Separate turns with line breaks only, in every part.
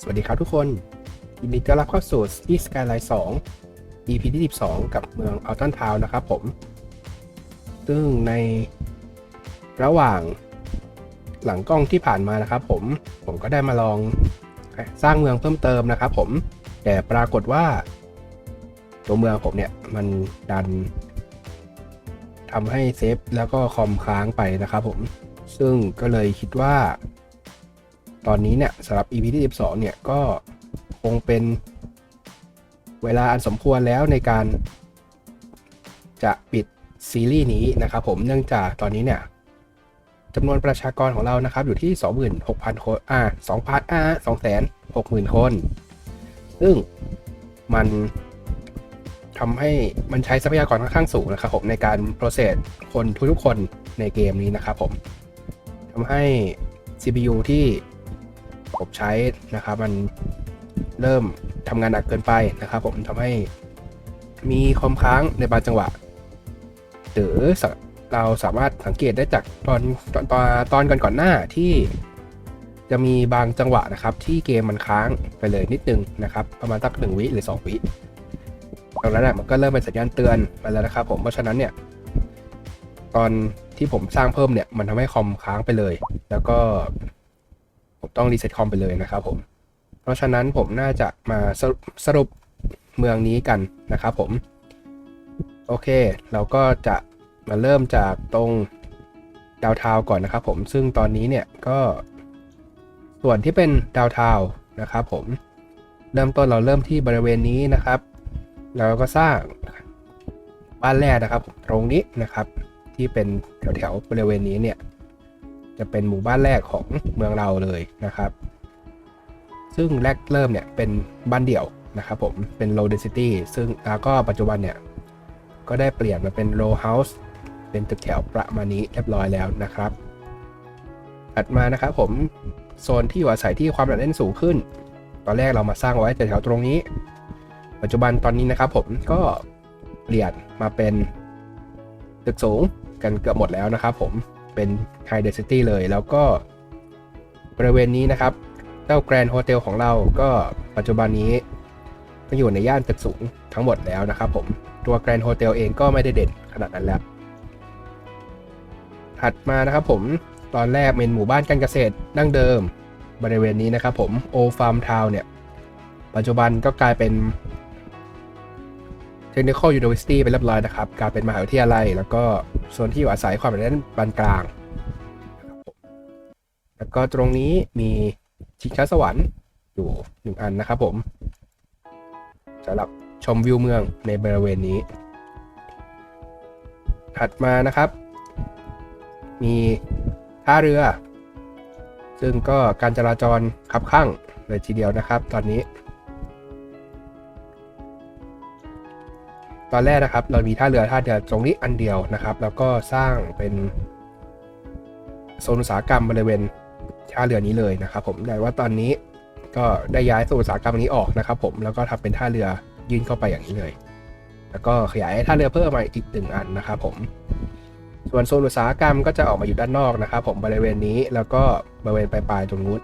สวัสดีครับทุกคนยินดีต้อนรับเข้าสู่ City Skyline 2 EP ที่ 12 กับเมืองอัลตันทาวนะครับผม ซึ่งในระหว่างหลังกล้องที่ผ่านมานะครับผม ผมก็ได้มาลองสร้างเมืองเพิ่มเติมนะครับผม แต่ปรากฏว่า ตัวเมืองผมเนี่ย มันดันทำให้เซฟแล้วก็คอมค้างไปนะครับผม ซึ่งก็เลยคิดว่า ตอนนี้เนี่ยสำหรับ EP ที่ 12 เนี่ยก็คงเป็นเวลาอันสมควรแล้วในการจะปิดซีรีส์นี้นะครับผมเนื่องจากตอนนี้เนี่ยจำนวนประชากรของเรานะครับอยู่ที่ 26,000 คน อ่า2,000อ่า260,000 คน ซึ่งมันทำให้มันใช้ทรัพยากรค่อนข้างสูงนะครับผมในการ process คนทุกๆคนในเกมนี้นะครับผมทำให้ CPU ที่ ผมใช้นะครับ มันเริ่มทำงานหนักเกินไปนะครับ ผมทำให้มีคอมค้างในบางจังหวะ หรือเราสามารถสังเกตได้จากตอนตอนตอนตอนก่อนก่อนหน้าที่จะมีบางจังหวะนะครับ ที่เกมมันค้างไปเลยนิดนึงนะครับ ประมาณสักหนึ่งวิหรือ 2 วิตรงนั้นนะมันก็เริ่มเป็นสัญญาณเตือนมาแล้วนะครับ ผมเพราะฉะนั้นเนี่ยตอนที่ผมสร้างเพิ่มเนี่ยมันทำให้คอมค้างไปเลย แล้วก็ ผมต้องรีเซ็ตคอมไปเลยนะครับผม เพราะฉะนั้นผมน่าจะมาสรุปสรุปเมืองนี้กันนะครับผม โอเค เราก็จะมาเริ่มจากตรงดาวเทาก่อนนะครับผมซึ่งตอนนี้เนี่ยก็ส่วนที่เป็นดาวเทานะครับผมเริ่มต้นเราเริ่มที่บริเวณนี้นะครับ แล้วก็สร้างบ้านแรกนะครับ ตรงนี้นะครับ ที่เป็นแถวๆบริเวณนี้เนี่ย จะเป็นหมู่บ้านแรกของเมืองเราเลยนะครับ ซึ่งแรกเริ่มเนี่ยเป็นบ้านเดี่ยวนะครับผมเป็น low density ซึ่งแล้วก็ปัจจุบันเนี่ยก็ได้เปลี่ยนมาเป็น row house เป็นตึกแถวประมาณนี้เรียบร้อยแล้วนะครับ ถัดมานะครับผมโซนที่อยู่อาศัยที่ความหนาแน่นสูงขึ้น ตอนแรกเรามาสร้างไว้แถวตรงนี้ ปัจจุบันตอนนี้นะครับผมก็เปลี่ยนมาเป็นตึกสูงกันเกือบหมดแล้วนะครับผม เป็น High Density เลย แล้วก็บริเวณนี้นะครับ เจ้า Grand Hotel ของเราก็ปัจจุบันนี้ก็อยู่ในย่านตึกสูงทั้งหมดแล้วนะครับผม ตัว Grand Hotel เองก็ไม่ได้เด่นขนาดนั้นแล้ว ถัดมานะครับผม ตอนแรกเป็นหมู่บ้านการเกษตรดั้งเดิมบริเวณนี้นะครับผม O Farm Town เนี่ย ปัจจุบันก็กลายเป็น Technical University ไปเรียบร้อยนะครับ กายเป็นมหาวิทยาลัย แล้วก็ส่วนที่อยู่อาศัยความเป็นด้นปานกลาง แล้วก็ตรงนี้มีชิงช้าสวรรค์อยู่หนึ่งอันนะครับผมสำหรับชมวิวเมืองในบริเวณนี้ ถัดมานะครับ มีท่าเรือ ซึ่งก็การจราจรขับข้างเลยทีเดียวนะครับ ตอนนี้ อนแรกนะครับ เรามีท่าเรือท่าเรือตรงนี้อันเดียวนะครับ แล้วก็สร้างเป็นโซนอุตสาหกรรมบริเวณท่าเรือนี้เลยนะครับ ผมแต่ว่าตอนนี้ก็ได้ย้ายโซนอุตสาหกรรมนี้ออกนะครับ ผมแล้วก็ทำเป็นท่าเรือยื่นเข้าไปอย่างนี้เลย แล้วก็ขยายท่าเรือเพิ่มมาอีกหนึ่งอันนะครับ ผม ส่วนโซนอุตสาหกรรมก็จะออกมาอยู่ด้านนอกนะครับ ผมบริเวณนี้แล้วก็บริเวณปลายๆตรงนู้น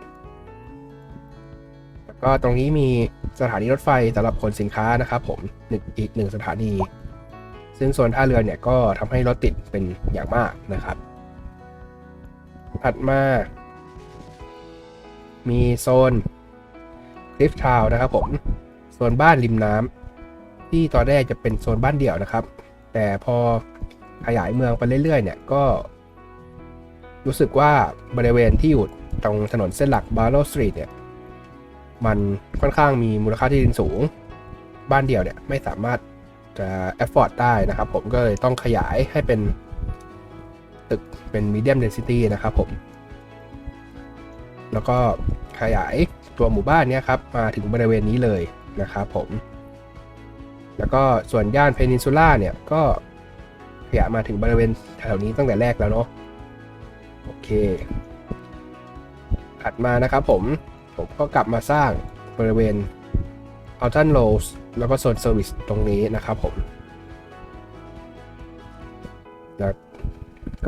ก็ตรงนี้มีสถานีรถไฟสำหรับขนสินค้านะครับผมหนึ่งอีกหนึ่งสถานี ซึ่งโซนท่าเรือเนี่ยก็ทำให้รถติดเป็นอย่างมากนะครับ ถัดมา มีโซนคลิฟทาวนะครับผมโซนบ้านริมน้ำที่ตอนแรกจะเป็นโซนบ้านเดี่ยวนะครับ แต่พอขยายเมืองไปเรื่อยๆเนี่ยก็ รู้สึกว่าบริเวณที่อยู่ตรงถนนเส้นหลักบาร์โลสตรีทเนี่ย มันค่อนข้างมีมูลค่าที่ดินสูง บ้านเดี่ยวเนี่ยไม่สามารถจะแอฟฟอร์ดได้นะครับผมก็เลยต้องขยายให้เป็นตึกเป็นมีเดียมเดนซิตี้นะครับผม แล้วก็ขยายตัวหมู่บ้านเนี้ยครับมาถึงบริเวณนี้เลยนะครับผม แล้วก็ส่วนย่านเพนินซูล่าเนี่ยก็ขยายมาถึงบริเวณแถวนี้ตั้งแต่แรกแล้วเนาะโอเค ถัดมานะครับผม ผมก็กลับมาสร้างบริเวณ a u t o n r o s แล้วก็โซนเซอร์วิสตรงนี้นะครับผมแล้ว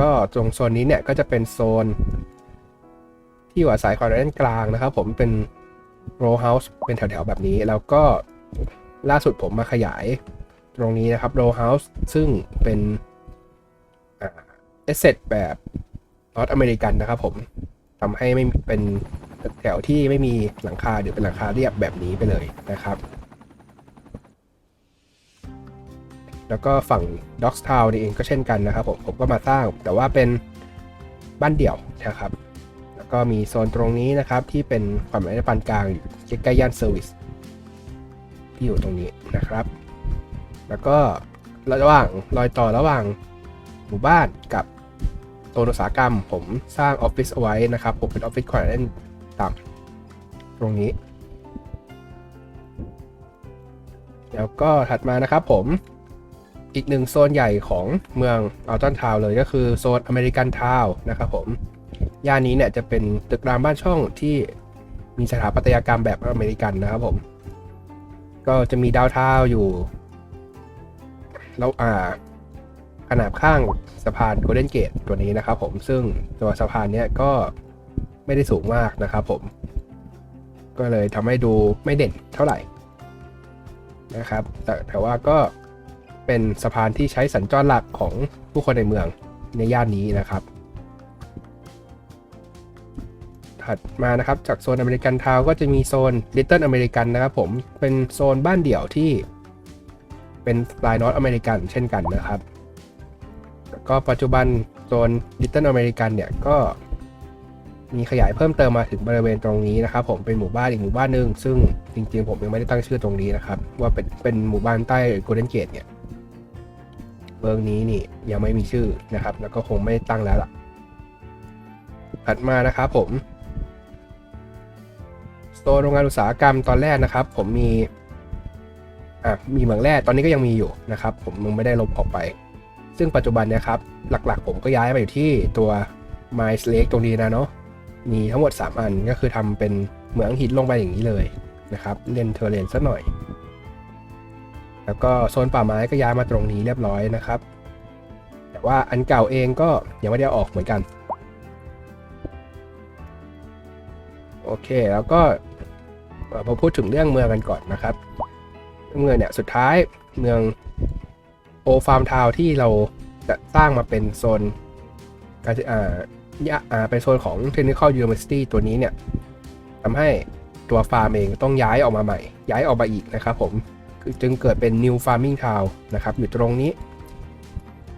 ก็ตรงโซนนี้เนี่ยก็จะเป็นโซน ที่อยู่อาศัยของด้านกลางนะครับผมเป็นโรเฮาส์เป็นแถวๆแบบนี้ แล้วก็ล่าสุดผมมาขยายตรงนี้นะครับโรเฮาส์ซึ่งเป็นเอเซตแบบนอตอเมริกันนะครับผมทำให้ไม่เป็น แถวที่ไม่มีหลังคาหรือเป็นหลังคาเรียบแบบนี้ไปเลยนะครับ แล้วก็ฝั่งด็อกส์ทาวนี่เองก็เช่นกันนะครับผมผมก็มาสร้างแต่ว่าเป็นบ้านเดี่ยวนะครับ แล้วก็มีโซนตรงนี้นะครับที่เป็นความหมายในปานกลางอยู่ใกล้ๆย่านเซอร์วิสที่อยู่ตรงนี้นะครับ แล้วก็ระหว่างรอยต่อระหว่างหมู่บ้านกับโซนอุตสาหกรรม ผมสร้างออฟฟิศเอาไว้นะครับ ผมเป็นออฟฟิศขนาดเล่นต่ำตรงนี้ แล้วก็ถัดมานะครับผมอีกหนึ่งโซนใหญ่ของเมืองอัลตันทาวเลยก็คือโซนอเมริกันทาวนะครับผม ย่านนี้เนี่ยจะเป็นตึกรามบ้านช่องที่มีสถาปัตยกรรมแบบอเมริกันนะครับผม ก็จะมีดาวทาวอยู่แล้วอ่าขนาบข้างสะพานโกลเด้นเกตตัวนี้นะครับผมซึ่งตัวสะพานเนี้ยก็ ไม่ได้สูงมากนะครับผม ก็เลยทำให้ดูไม่เด่นเท่าไหร่นะครับ แต่แต่ว่าก็เป็นสะพานที่ใช้สัญจรหลักของผู้คนในเมืองในย่านนี้นะครับ ถัดมานะครับจากโซนอเมริกันทาวก็จะมีโซนลิตเติ้ลอเมริกันนะครับผมเป็นโซนบ้านเดี่ยวที่เป็นสไตล์นอตอเมริกันเช่นกันนะครับ ก็ปัจจุบันโซนลิตเติ้ลอเมริกันเนี่ยก็ มีขยายเพิ่มเติมมาถึงบริเวณตรงนี้นะครับผมเป็นหมู่บ้านอีกหมู่บ้านหนึ่งซึ่งจริงๆ ผมยังไม่ได้ตั้งชื่อตรงนี้นะครับ ว่าเป็นเป็นหมู่บ้านใต้โกลเด้นเกตเนี่ยเมืองนี้นี่ยังไม่มีชื่อนะครับ แล้วก็คงไม่ตั้งแล้วล่ะถัดมานะครับผมสโตร์โรงงานอุตสาหกรรมตอนแรกนะครับ ผมมีอะมีเหมืองแร่ตอนนี้ก็ยังมีอยู่นะครับ ผมมึงไม่ได้ลบออกไป ซึ่งปัจจุบันเนี่ยครับ หลักๆ ผมก็ย้ายไปอยู่ที่ตัว m i s Lake ตรงนี้นะเนาะ มีทั้งหมด 3 อันก็คือทำเป็นเหมืองหินลงไปอย่างนี้เลยนะครับเล่นเทอร์เรนสักหน่อย แล้วก็โซนป่าไม้ก็ย้ายมาตรงนี้เรียบร้อยนะครับ แต่ว่าอันเก่าเองก็ยังไม่ได้ออกเหมือนกัน โอเคแล้วก็เอ่อมาพูดถึงเรื่องเมืองกันก่อนนะครับ เมืองเนี่ยสุดท้ายเมืองโอฟาร์มทาวที่เราจะสร้างมาเป็นโซนการ ยาเป็นโซนของ Technical University ตัวนี้เนี่ยทำให้ตัวฟาร์มเองต้องย้ายออกมาใหม่ ย้ายออกมาอีกนะครับผมคือจึงเกิดเป็น New Farming Town นะครับ อยู่ตรงนี้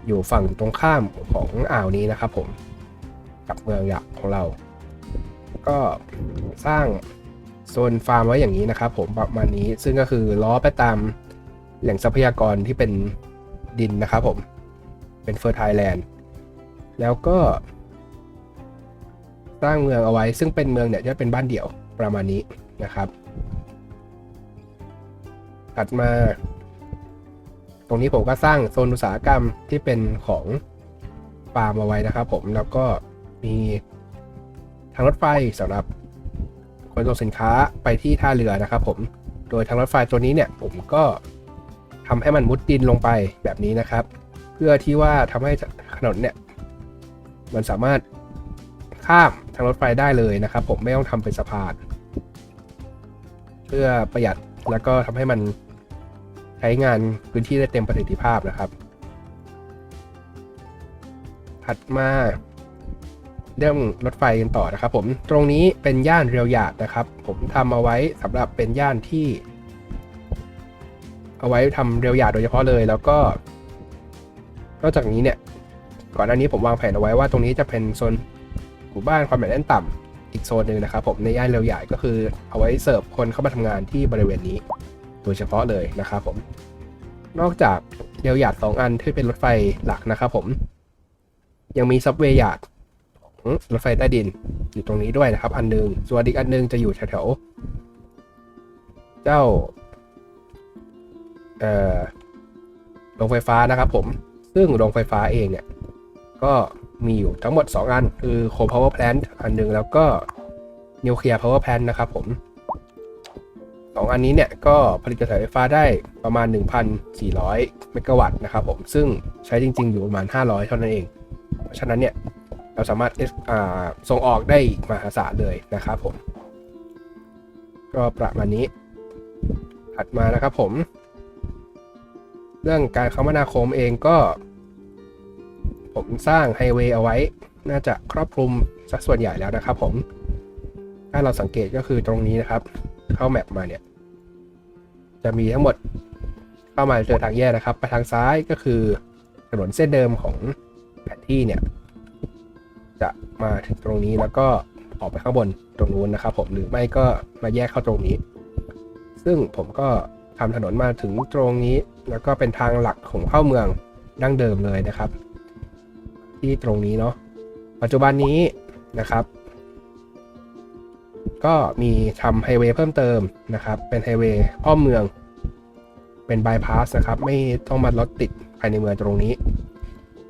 อยู่ฝั่งตรงข้ามของอ่าวนี้นะครับผม กับเมืองหยักของเรา ก็สร้างโซนฟาร์มไว้อย่างนี้นะครับผมประมาณนี้ซึ่งก็คือล้อไปตามแหล่งทรัพยากรที่เป็นดินนะครับผม เป็นเฟอร์ไทแลนด์ แล้วก็ สร้างเมืองเอาไว้ ซึ่งเป็นเมืองเนี่ยจะเป็นบ้านเดี่ยวประมาณนี้นะครับ ถัดมา ตรงนี้ผมก็สร้างโซนอุตสาหกรรมที่เป็นของฟาร์มเอาไว้นะครับผมแล้วก็มีทางรถไฟสำหรับขนส่งสินค้าไปที่ท่าเรือนะครับผมโดยทางรถไฟตัวนี้เนี่ยผมก็ทำให้มันมุดดินลงไปแบบนี้นะครับ เพื่อที่ว่าทำให้ถนนเนี่ยมันสามารถข้าม ทางรถไฟได้เลยนะครับ ผมไม่ต้องทำเป็นสะพาน เพื่อประหยัดแล้วก็ทำให้มันใช้งานพื้นที่ได้เต็มประสิทธิภาพนะครับ ถัดมาเรื่องรถไฟกันต่อนะครับ ผมตรงนี้เป็นย่านเรียวหยาดนะครับ ผมทำเอาไว้สำหรับเป็นย่านที่ เอาไว้ทำเรียวหยาดโดยเฉพาะเลย แล้วก็ นอกจากนี้เนี่ย ก่อนหน้านี้ผมวางแผนเอาไว้ว่าตรงนี้จะเป็นโซน มู่บ้านความหนาแน่นต่ำอีกโซนหนึ่งนะครับผมในย่านเรียวใหญ่ก็คือเอาไว้เสิร์ฟคนเข้ามาทำงานที่บริเวณนี้ โดยเฉพาะเลยนะครับผม นอกจากเรียวหยาดสองอันที่เป็นรถไฟหลักนะครับผม ยังมีซับเวย์หยาดของรถไฟใต้ดินอยู่ตรงนี้ด้วยนะครับ อันหนึงส่วนอีกอันหนึงจะอยู่แถวๆเจ้าเอ่อโรงไฟฟ้านะครับผม ซึ่งโรงไฟฟ้าเองเนี่ย ก็ มีอยู่ทั้งหมด 2 อัน คือโค power plant อันหนึ่งแล้วก็นิวเคลียร์ power plant นะครับผม 2 อันนี้เนี่ย ก็ผลิตกระแสไฟฟ้าได้ประมาณ 1,400 เมกะวัตต์นะครับผม ซึ่งใช้จริง ๆ อยู่ประมาณ 500 เท่านั้นเอง เพราะฉะนั้นเนี่ย เราสามารถาส่งออกได้อีกมหาศาลเลยนะครับผม ก็ประมาณนี้ ถัดมานะครับผม เรื่องการคมนาคมเองก็ ผมสร้างไฮเวย์เอาไว้ น่าจะครอบคลุมสักส่วนใหญ่แล้วนะครับผมถ้าเราสังเกตก็คือตรงนี้นะครับ เข้าแมปมาเนี่ย จะมีทั้งหมดเข้ามาเจอทางแยกนะครับ ไปทางซ้ายก็คือถนนเส้นเดิมของแผนที่เนี่ย จะมาถึงตรงนี้แล้วก็ออกไปข้างบนตรงนู้นนะครับ ผมหรือไม่ก็มาแยกเข้าตรงนี้ ซึ่งผมก็ทำถนนมาถึงตรงนี้ แล้วก็เป็นทางหลักของเข้าเมืองดั้งเดิมเลยนะครับ ที่ตรงนี้เนาะปัจจุบันนี้นะครับ ก็มีทำไฮเวย์เพิ่มเติมนะครับ เป็นไฮเวย์อ้อมเมือง เป็นบายพาสนะครับ ไม่ต้องมารถติดภายในเมืองตรงนี้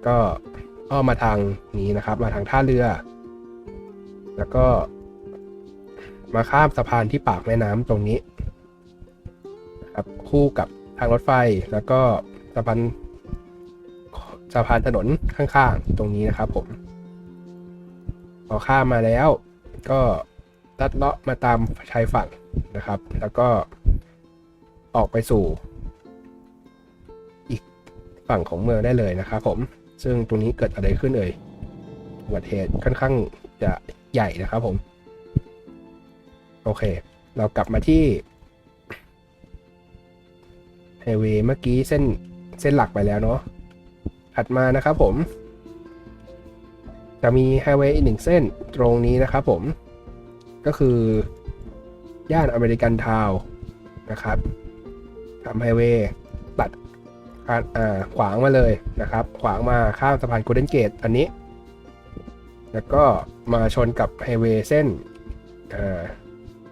ก็อ้อมมาทางนี้นะครับ มาทางท่าเรือ แล้วก็ มาข้ามสะพานที่ปากแม่น้ำตรงนี้ครับคู่กับทางรถไฟแล้วก็สะพาน สะพานถนนข้างๆ ตรงนี้นะครับผม พอข้ามมาแล้ว ก็ลัดเลาะมาตามชายฝั่งนะครับ แล้วก็ออกไปสู่ อีกฝั่งของเมืองได้เลยนะครับผม ซึ่งตรงนี้เกิดอะไรขึ้นเอ่ยอุบัติเหตุค่อนข้างจะใหญ่นะครับผม โอเค เรากลับมาที่ไฮเวย์เมื่อกี้เส้นเส้นหลักไปแล้วเนาะ ถัดมานะครับผม จะมีไฮเวย์อีกหนึ่งเส้นตรงนี้นะครับผม ก็คือย่านอเมริกันทาวน์นะครับทำไฮเวย์ตัดขวางมาเลยนะครับ ขวางมาข้ามสะพานกูเดนเกตอันนี้ แล้วก็มาชนกับไฮเวย์เส้น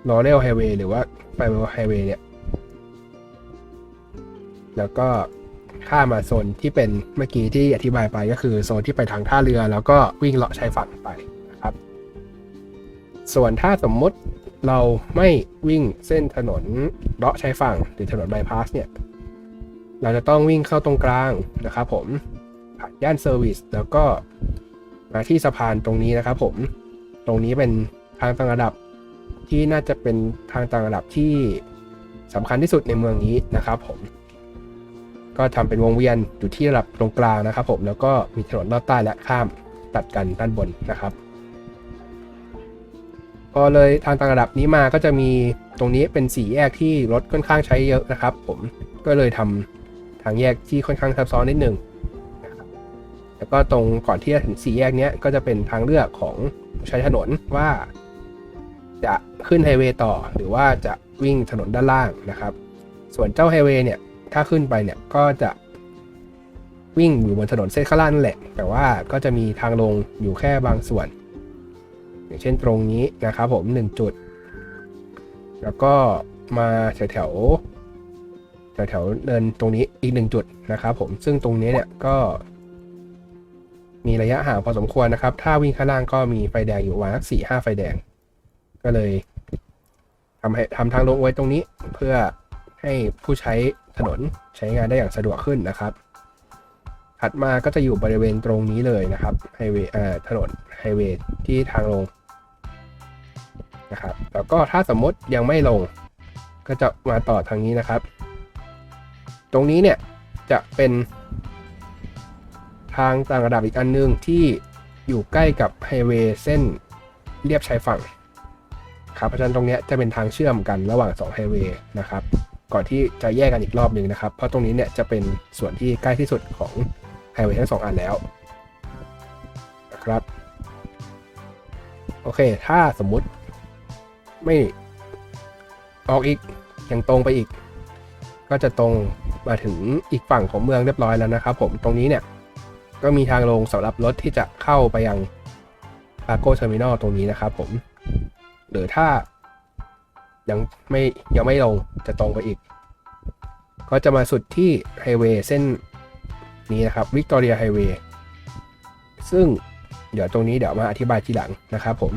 ลอเรลไฮเวย์หรือว่าไฟเวลไฮเวย์เนี่ย แล้วก็ ข้ามาโซนที่เป็นเมื่อกี้ที่อธิบายไปก็คือโซนที่ไปทางท่าเรือ แล้วก็วิ่งเลาะชายฝั่งไปนะครับ ส่วนถ้าสมมุติเราไม่วิ่งเส้นถนนเลาะชายฝั่งหรือถนนบายพาสเนี่ย เราจะต้องวิ่งเข้าตรงกลางนะครับผมผ่านย่านเซอร์วิสแล้วก็มาที่สะพานตรงนี้นะครับผม ตรงนี้เป็นทางต่างระดับที่น่าจะเป็นทางต่างระดับที่สำคัญที่สุดในเมืองนี้นะครับผม ก็ทำเป็นวงเวียนอยู่ที่ระดับตรงกลางนะครับ ผมแล้วก็มีถนนลอดใต้และข้ามตัดกันด้านบนนะครับ พอเลยทางต่างระดับนี้มาก็จะมีตรงนี้เป็นสี่แยกที่รถค่อนข้างใช้เยอะนะครับ ผมก็เลยทำทางแยกที่ค่อนข้างซับซ้อนนิดหนึ่งแล้วก็ตรงก่อนที่จะถึงสี่แยกนี้ก็จะเป็นทางเลือกของใช้ถนนว่า จะขึ้นไฮเวย์ต่อหรือว่าจะวิ่งถนนด้านล่างนะครับ ส่วนเจ้าไฮเวย์เนี่ย ถ้าขึ้นไปเนี่ยก็จะวิ่งอยู่บนถนนเส้นข้างล่างนั่นแหละ แต่ว่าก็จะมีทางลงอยู่แค่บางส่วน อย่างเช่นตรงนี้นะครับผม 1 จุด แล้วก็มาแถวแถวแถวเดินตรงนี้อีกหนึ่งจุดนะครับผมซึ่งตรงนี้เนี่ยก็มีระยะห่างพอสมควรนะครับ ถ้าวิ่งข้างล่างก็มีไฟแดงอยู่ประมาณสักสี่ห้าไฟแดง ก็เลยทำให้ทำทางลงไว้ตรงนี้เพื่อให้ผู้ใช้ ถนนใช้งานได้อย่างสะดวกขึ้นนะครับ ถัดมาก็จะอยู่บริเวณตรงนี้เลยนะครับไฮเวย์ถนนไฮเวย์ที่ทางลงนะครับแล้วก็ถ้าสมมติยังไม่ลง ก็จะมาต่อทางนี้นะครับ ตรงนี้เนี่ยจะเป็น ทางต่างระดับอีกอันนึงที่อยู่ใกล้กับไฮเวย์เส้นเรียบชายฝั่งครับเพราะฉะนั้นตรงนี้จะเป็นทางเชื่อมกันระหว่าง2ไฮเวย์นะครับ ก่อนที่จะแยกกันอีกรอบหนึ่งนะครับ เพราะตรงนี้เนี่ยจะเป็นส่วนที่ใกล้ที่สุดของไฮเวย์ทั้งสองอันแล้วนะครับ โอเค ถ้าสมมุติไม่ออกอีกยังตรงไปอีก ก็จะตรงมาถึงอีกฝั่งของเมืองเรียบร้อยแล้วนะครับ ผมตรงนี้เนี่ยก็มีทางลงสำหรับรถที่จะเข้าไปยังคาร์โก้เทอร์มินอลตรงนี้นะครับผมหรือถ้า ยังไม่ยังไม่ลงจะตรงไปอีก ก็จะมาสุดที่ไฮเวย์เส้นนี้นะครับวิกตอเรียไฮเวย์ซึ่งเดี๋ยวตรงนี้เดี๋ยวมาอธิบายทีหลังนะครับผม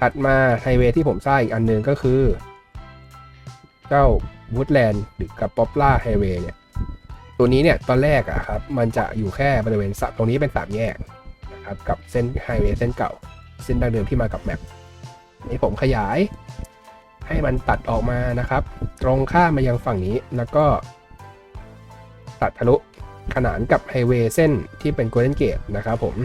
ถัดมาไฮเวย์ที่ผมสร้างอีกอันหนึงก็คือ เจ้าวูดแลนด์หรือกับป๊อปล่าไฮเวย์เนี่ยตัวนี้เนี่ยตอนแรกอะครับมันจะอยู่แค่บริเวณสะตรงนี้เป็นสามแยกนะครับกับเส้นไฮเวย์เส้นเก่า เส้นดังเดิมที่มากับแมปนี้ผมขยาย ให้มันตัดออกมานะครับ ตรงข้ามมายังฝั่งนี้แล้วก็ ตัดทะลุขนานกับไฮเวย์เส้นที่เป็น Golden Gate นะครับผม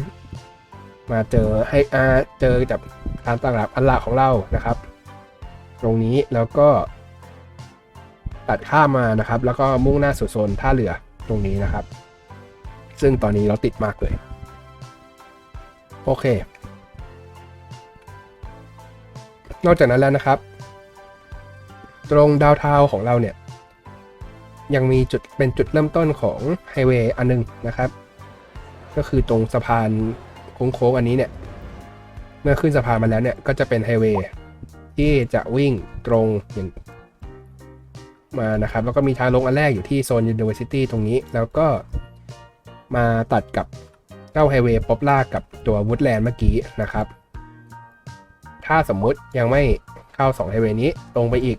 มาเจอให้อาเจอกับทางตลาดอันหลักของเรานะครับ ตรงนี้แล้วก็ ตัดข้ามมานะครับ แล้วก็มุ่งหน้าสู่โซนท่าเรือตรงนี้นะครับ ซึ่งตอนนี้เราติดมากเลย โอเค นอกจากนั้นแล้วนะครับ ตรงดาวเทาของเราเนี่ย ยังมีจุดเป็นจุดเริ่มต้นของไฮเวย์อันนึงนะครับ ก็คือตรงสะพานโค้งๆอันนี้เนี่ย เมื่อขึ้นสะพานมาแล้วเนี่ย ก็จะเป็นไฮเวย์ที่จะวิ่งตรงอย่างมานะครับ แล้วก็มีทางลงอันแรกอยู่ที่โซน University ตรงนี้ แล้วก็มาตัดกับเจ้าไฮเวย์ป๊อปล่ากับตัววูดแลนด์เมื่อกี้นะครับ ถ้าสมมุติยังไม่เข้า2ไฮเวย์นี้ตรงไปอีก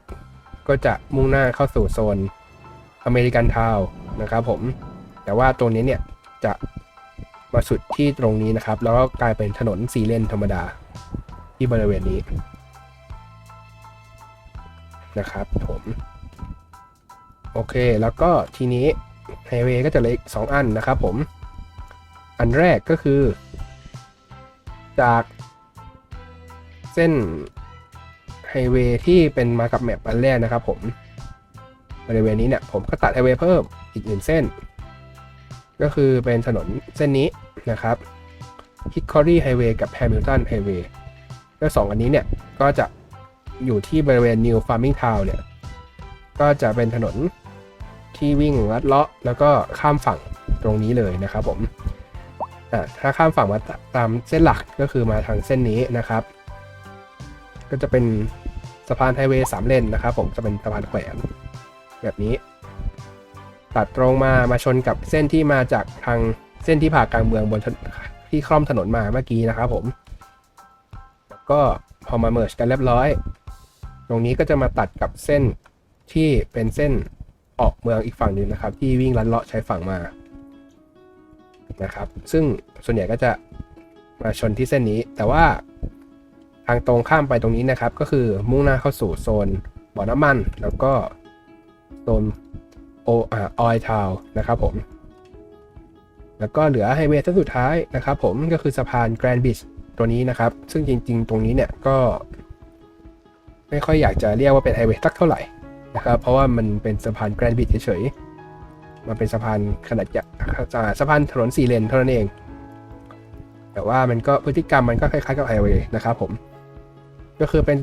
ก็จะมุ่งหน้าเข้าสู่โซนอเมริกันทาวนะครับผม แต่ว่าตรงนี้เนี่ยจะมาสุดที่ตรงนี้นะครับ แล้วก็กลายเป็นถนนสีเลนธรรมดาที่บริเวณนี้นะครับผม โอเคแล้วก็ทีนี้ไฮเวย์ก็จะเหลืออีก2อันนะครับผม อันแรกก็คือ จากเส้น ไฮเวย์ที่เป็นมากับแมปอันแรกนะครับผมบริเวณนี้เนี่ยผมก็ตัดไฮเวย์เพิ่มอีกหนึ่งเส้น ก็คือเป็นถนนเส้นนี้นะครับ Hickory Highway กับ Hamilton Highway ก็สองอันนี้เนี่ยก็จะอยู่ที่บริเวณ New Farming Town เนี่ยก็จะเป็นถนนที่วิ่งลัดเลาะแล้วก็ข้ามฝั่งตรงนี้เลยนะครับผมถ้าข้ามฝั่งมาตามเส้นหลักก็คือมาทางเส้นนี้นะครับ ก็จะเป็นสะพานไฮเวย์สามเลนนะครับผมจะเป็นสะพานแขวนแบบนี้ ตัดตรงมามาชนกับเส้นที่มาจากทางเส้นที่ผ่ากลางเมืองบนที่คล่อมถนนมาเมื่อกี้นะครับผม ก็พอมาเมิร์ชกันเรียบร้อย ตรงนี้ก็จะมาตัดกับเส้นที่เป็นเส้นออกเมืองอีกฝั่งหนึ่งนะครับ ที่วิ่งลัดเลาะใช้ฝั่งมานะครับ ซึ่งส่วนใหญ่ก็จะมาชนที่เส้นนี้ แต่ว่า ทางตรงข้ามไปตรงนี้นะครับ ก็คือมุ่งหน้าเข้าสู่โซนบ่อน้ำมัน แล้วก็โซนโออ่าออยทาวนะครับผม แล้วก็เหลือไฮเวย์เส้นสุดท้ายนะครับผมก็คือสะพานแกรนด์บิชตัวนี้นะครับ ซึ่งจริง ๆ ตรงนี้เนี่ยก็ ไม่ค่อยอยากจะเรียกว่าเป็นไฮเวย์สักเท่าไหร่นะครับ เพราะว่ามันเป็นสะพานแกรนด์บิชเฉยๆ มันเป็นสะพานขนาดใหญ่อ่าสะพานถนนสี่เลนเท่านั้นเอง แต่ว่ามันก็พฤติกรรมมันก็คล้ายๆกับไฮเวย์นะครับผม ก็คือเป็น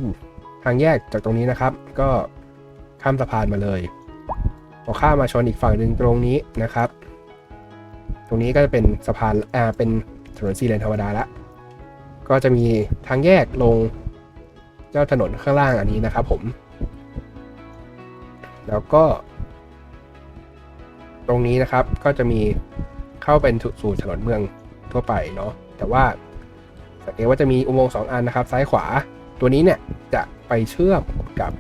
ทางแยกจากตรงนี้นะครับ ก็ข้ามสะพานมาเลยพอข้ามมาชนอีกฝั่งหนึ่งตรงนี้นะครับ ตรงนี้ก็จะเป็นสะพานอ่าเป็นถนนสี่เลนธรรมดาละก็จะมีทางแยกลงเจ้าถนนข้างล่างอันนี้นะครับผม แล้วก็ ตรงนี้นะครับก็จะมีเข้าเป็นสู่ถนนเมืองทั่วไปเนาะแต่ว่าสังเกตว่าจะมีอุโมงค์สองอันนะครับ ซ้ายขวา ตัวนี้เนี่ยจะไปเชื่อมกับ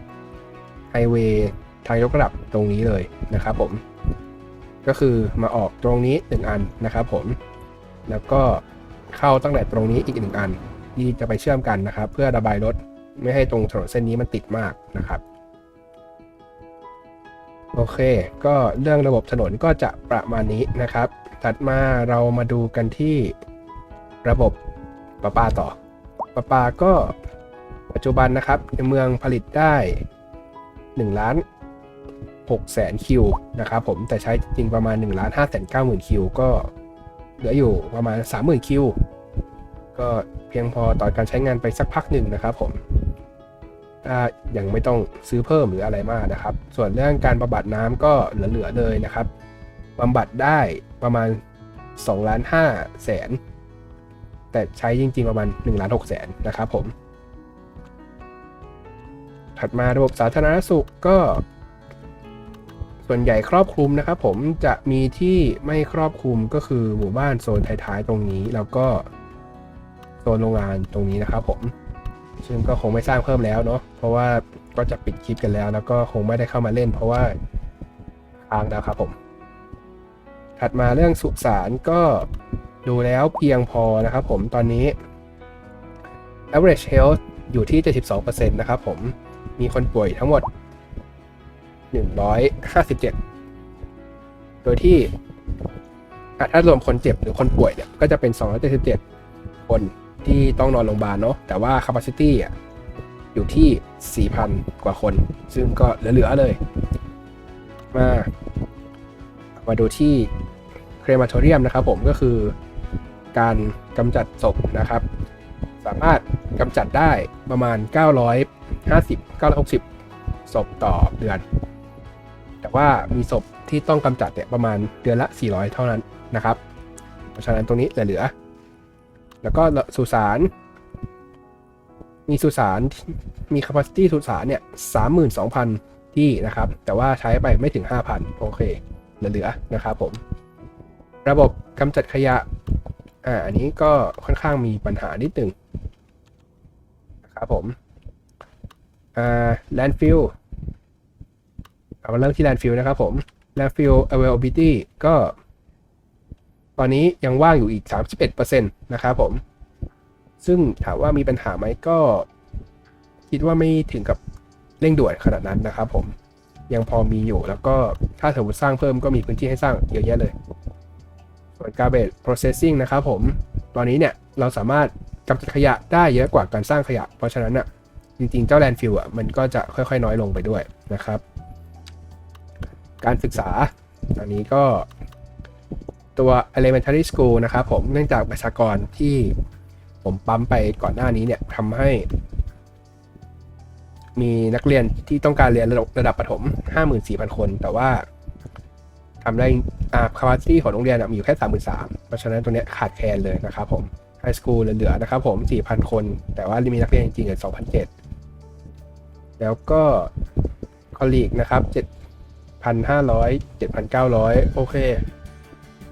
ไฮเวย์ทางยกระดับตรงนี้เลยนะครับผม ก็คือมาออกตรงนี้หนึ่งอันนะครับผม แล้วก็เข้าตั้งแต่ตรงนี้อีกหนึ่งอันที่จะไปเชื่อมกันนะครับ เพื่อระบายรถไม่ให้ตรงถนนเส้นนี้มันติดมากนะครับโอเค ก็เรื่องระบบถนนก็จะประมาณนี้นะครับ ถัดมาเรามาดูกันที่ระบบประปาต่อประปาก็ ปัจจุบันนะครับในเมืองผลิตได้1ล้าน6แสนคิวนะครับผมแต่ใช้จริงประมาณ1ล้าน5แสน9หมื่นคิวก็เหลืออยู่ประมาณ 30,000 คิว ก็เพียงพอต่อการใช้งานไปสักพักหนึ่งนะครับผมถ้ายังไม่ต้องซื้อเพิ่มหรืออะไรมากนะครับ ส่วนเรื่องการบำบัดน้ำก็เหลือๆเลยนะครับบำบัดได้ประมาณ2ล้าน5แสนแต่ใช้จริงๆประมาณ1ล้าน6แสนนะครับผม ถัดมาระบบสาธารณสุขก็ ส่วนใหญ่ครอบคลุมนะครับผมจะมีที่ไม่ครอบคลุมก็คือหมู่บ้านโซนท้ายๆตรงนี้แล้วก็โซนโรงงานตรงนี้นะครับผมซึ่งก็คงไม่สร้างเพิ่มแล้วเนาะเพราะว่าก็จะปิดคลิปกันแล้ว แล้วก็คงไม่ได้เข้ามาเล่น เพราะว่าค้างแล้วครับผม ถัดมาเรื่องสุสานก็ดูแล้วเพียงพอนะครับผมตอนนี้ average health อยู่ที่ 72%นะครับผม มีคนป่วยทั้งหมด 157 โดยที่ถ้ารวมคนเจ็บหรือคนป่วยเนี่ยก็จะเป็น 277 คนที่ต้องนอนโรงพยาบาลเนาะแต่ว่า capacity อะอยู่ที่ 4,000 กว่าคน ซึ่งก็เหลือ ๆ เลย มา มาดูที่เครมาโทเรียมนะครับผมก็คือการกำจัดศพนะครับ สามารถกำจัดได้ประมาณ 950 960 ศพต่อเดือน แต่ว่ามีศพที่ต้องกำจัดเนี่ยประมาณเดือนละ 400 เท่านั้นนะครับ เพราะฉะนั้นตรงนี้เหลือ แล้วก็สุสาน มีสุสาน มี capacity สุสานเนี่ย 32,000 ที่นะครับ แต่ว่าใช้ไปไม่ถึง 5,000 โอเค เหลือๆนะครับผม ระบบกำจัดขยะ อ่า อันนี้ก็ค่อนข้างมีปัญหานิดหนึ่งนะครับผม อ่า landfill เอามาเริ่มที่ landfill นะครับผม landfill availability ก็ ตอนนี้ยังว่างอยู่อีก 31%นะครับผม ซึ่งถามว่ามีปัญหาไหมก็ คิดว่าไม่ถึงกับเร่งด่วนขนาดนั้นนะครับผมยังพอมีอยู่แล้วก็ถ้าสมมติสร้างเพิ่มก็มีพื้นที่ให้สร้างเยอะแยะเลย ส่วน garbage processing นะครับผม ตอนนี้เนี่ยเราสามารถกำจัดขยะได้เยอะกว่าการสร้างขยะ เพราะฉะนั้นอะ จริงๆ เจ้า landfill อะมันก็จะค่อยๆ น้อยลงไปด้วยนะครับ การศึกษาอันนี้ก็ตัว elementary school นะครับผมเนื่องจากประชากรที่ผมปั๊มไปก่อนหน้านี้เนี่ยทำให้ มีนักเรียนที่ต้องการเรียนระดับระดับประถม 54,000 คน แต่ว่าทำได้อ่า capacity ของโรงเรียนมีอยู่แค่ 33,000เพราะฉะนั้นตรงนี้ขาดแคลนเลยนะครับผม high school เหลือๆนะครับผม 4,000 คน แต่ว่ามีนักเรียนจริงๆอะ2,007 แล้วก็ colleague นะครับ7,500 7,900 โอเค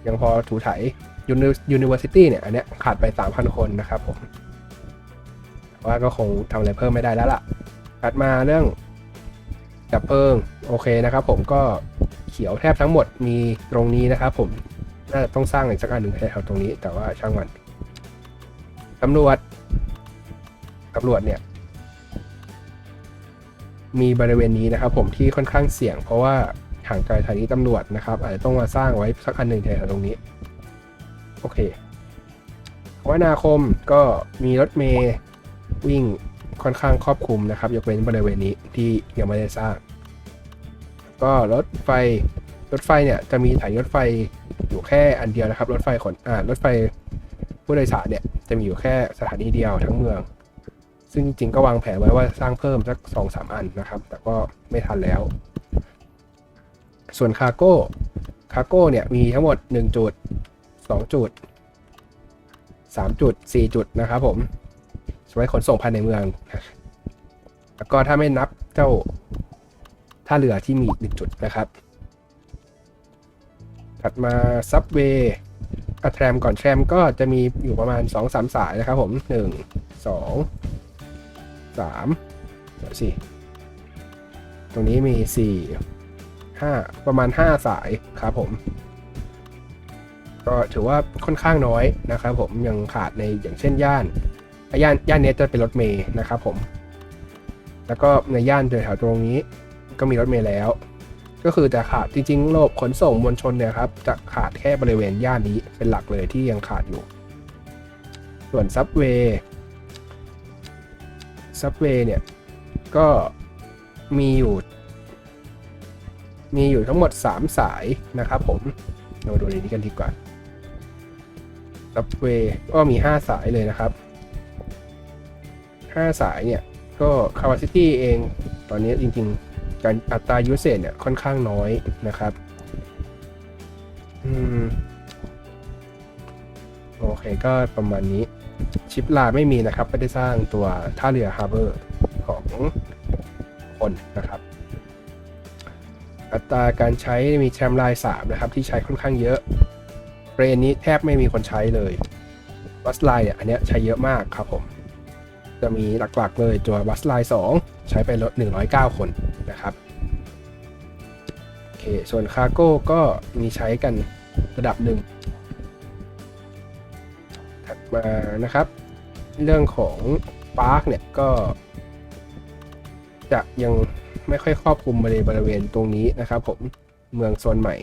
ยังพอถูถ่าย Uni- University เนี่ย อันเนี้ยขาดไป 3,000 คนนะครับผม ว่าก็คงทำอะไรเพิ่มไม่ได้แล้วล่ะ ถัดมาเรื่องดับเพลิง โอเคนะครับผมก็เขียวแทบทั้งหมดมีตรงนี้นะครับผม น่าจะต้องสร้างอีกสักอันหนึ่งแถวๆตรงนี้ แต่ว่าช่างมันตำรวจตำรวจเนี่ย มีบริเวณนี้นะครับ ผมที่ค่อนข้างเสี่ยง เพราะว่าห่างไกลสถานีตำรวจนะครับ อาจจะต้องมาสร้างไว้สักอันหนึ่งแถวตรงนี้ โอเคคมนาคมก็มีรถเมย์วิ่งค่อนข้างครอบคลุมนะครับ ยกเว้นบริเวณนี้ที่ยังไม่ได้สร้าง ก็รถไฟรถไฟเนี่ยจะมีสายรถไฟอยู่แค่อันเดียวนะครับ รถไฟขนอ่ารถไฟผู้โดยสารเนี่ยจะมีอยู่แค่สถานีเดียวทั้งเมือง ซึ่งจริงก็วางแผนไว้ว่าสร้างเพิ่มสักสองสามอันนะครับ แต่ก็ไม่ทันแล้ว ส่วนคารโก้คารโก้เนี่ยมีทั้งหมด 1 จุด 2 จุด 3 จุด 4 จุดนะครับผมสไว้ขนส่งภายในเมือง แล้วก็ถ้าไม่นับเจ้าท่าเรือที่มีหนึ่งจุดนะครับ ถัดมาซับเวย์อะแทรมก่อนแทรมก็จะมีอยู่ประมาณ 2-3 สายนะครับผม 1 2 3เดี๋ยวสิตรงนี้มี4 5ประมาณ5สายครับผม ก็ถือว่าค่อนข้างน้อยนะครับผมยังขาดในอย่างเช่นย่านย่านย่านนี้จะเป็นรถเมย์นะครับผม แล้วก็ในย่านแถวตรงนี้ก็มีรถเมย์แล้ว ก็คือจะขาดจริงๆ โลกขนส่งมวลชนเนี่ยครับ จะขาดแค่บริเวณย่านนี้เป็นหลักเลยที่ยังขาดอยู่ ส่วนซับเวย์ ซับเวย์เนี่ย ก็มีอยู่ มีอยู่ทั้งหมด 3 สายนะครับผม เรามาดูในนี้กันดีกว่าซับเวย์ก็มี 5 สายเลยนะครับ 5 สายเนี่ย ก็ capacity เอง ตอนนี้จริงๆ การอัตรา usage เนี่ยค่อนข้างน้อยนะครับ อืม โอเคก็ประมาณนี้ ชิปลาไม่มีนะครับ ไม่ได้สร้างตัวท่าเรือฮาร์เบอร์ของคนนะครับอัตราการใช้มีแชมไลน์3นะครับ ที่ใช้ค่อนข้างเยอะเรนนี้แทบไม่มีคนใช้เลยบัสไลน์เนี่ยอันเนี้ยใช้เยอะมากครับผม จะมีหลักๆเลยตัวบัสไลน์2ใช้ไปลด109 คนนะครับโอเคส่วนคาร์โก้ก็มีใช้กันระดับหนึ่งถัดมานะครับ เรื่องของปาร์คเนี่ยก็จะยังไม่ค่อยครอบคลุมบริบริเวณตรงนี้นะครับผมเมืองโซนใหม่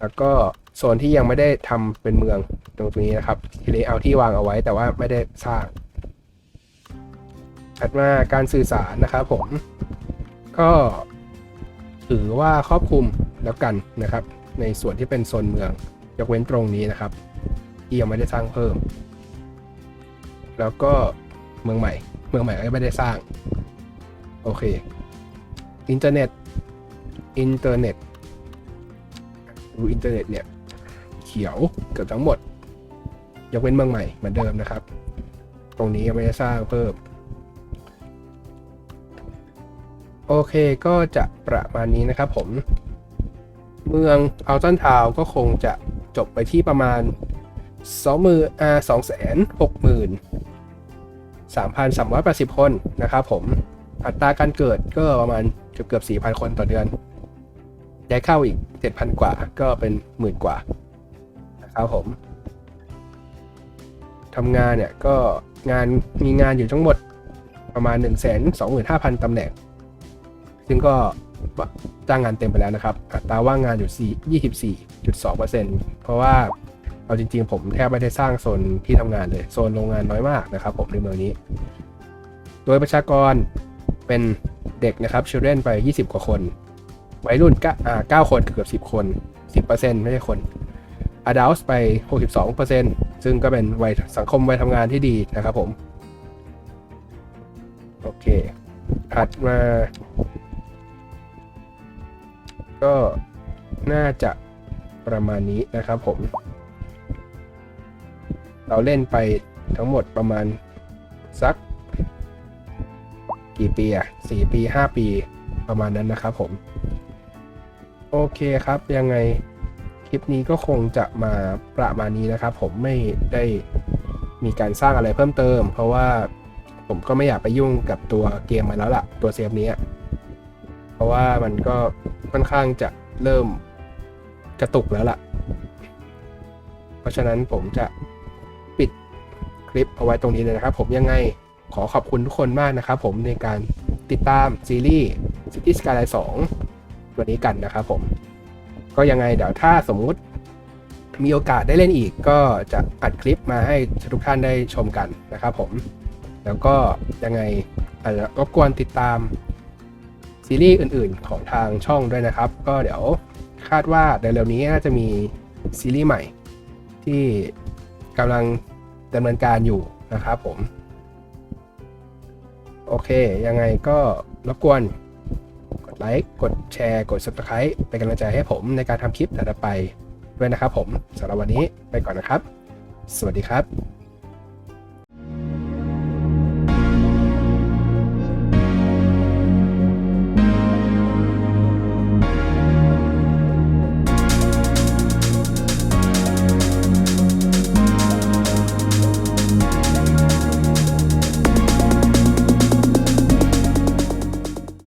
แล้วก็โซนที่ยังไม่ได้ทำเป็นเมืองตรงนี้นะครับที่เลเอร์ที่วางเอาไว้แต่ว่าไม่ได้สร้างถัดมาการสื่อสารนะครับผมก็ถือว่าครอบคลุมแล้วกันนะครับ ในส่วนที่เป็นโซนเมือง ยกเว้นตรงนี้นะครับ ที่ยังไม่ได้สร้างเพิ่ม แล้วก็เมืองใหม่ เมืองใหม่ก็ไม่ได้สร้าง โอเค อินเทอร์เน็ต อินเทอร์เน็ต ดูอินเทอร์เน็ตเนี่ย เขียวเกือบทั้งหมด ยกเว้นเมืองใหม่เหมือนเดิมนะครับ ตรงนี้ยังไม่ได้สร้างเพิ่ม โอเคก็จะประมาณนี้นะครับผม เมืองอัลตันทาวก็คงจะจบไปที่ประมาณ2มืออ่า2 6 0 0 0 3,380 คนนะครับผมอัตราการเกิดก็ประมาณเกือบเกือบ4,000 คนต่อเดือนย้ายเข้าอีก 7,000 กว่าก็เป็นหมื่นกว่านะครับผมทำงานเนี่ยก็งานมีงานอยู่ทั้งหมดประมาณ 125,000ตำแหน่ง ซึ่งก็จ้างงานเต็มไปแล้วนะครับ อัตราว่างงานอยู่24.2%เพราะว่า เอาจริงๆ ผมแทบไม่ได้สร้างโซนที่ทำงานเลย โซนโรงงานน้อยมากนะครับผมในเมืองนี้ โดยประชากรเป็นเด็กนะครับ children ไป 20 กว่าคน วัยรุ่นก็อ่า9คนเกือบ 10 คน 10%ไม่ใช่คน adults ไป 62%ซึ่งก็เป็นวัยสังคมวัยทำงานที่ดีนะครับผม โอเค ถัดมา ก็น่าจะประมาณนี้นะครับผม เราเล่นไปทั้งหมดประมาณสัก กี่ปีอะสี่ปีห้าปีประมาณนั้นนะครับผม โอเคครับยังไงคลิปนี้ก็คงจะมาประมาณนี้นะครับ ผมไม่ได้มีการสร้างอะไรเพิ่มเติม เพราะว่าผมก็ไม่อยากไปยุ่งกับตัวเกมมาแล้วล่ะ ตัวเซฟนี้ เพราะว่ามันก็ค่อนข้างจะเริ่มกระตุกแล้วล่ะ เพราะฉะนั้นผมจะ ลิปเอาไว้ตรงนี้เลยนะครับ ผมยังไงขอขอบคุณทุกคนมากนะครับผมในการติดตามซีรีส์ City Skyline 2วันนี้กันนะครับผม ก็ยังไงเดี๋ยวถ้าสมมุติมีโอกาสได้เล่นอีก ก็จะอัดคลิปมาให้ทุกท่านได้ชมกันนะครับผม แล้วก็ยังไงอาจจะรบกวนติดตามซีรีส์อื่นๆของทางช่องด้วยนะครับ ก็เดี๋ยวคาดว่าในเร็วๆนี้น่าจะมีซีรีส์ใหม่ที่กำลัง ดำเนินการอยู่นะครับผม โอเค ยังไงก็รบกวนกดไลค์ กดแชร์ กด subscribe เป็นกำลังใจให้ผมในการทำคลิปต่อไปด้วยนะครับผมสำหรับวันนี้ไปก่อนนะครับ สวัสดีครับ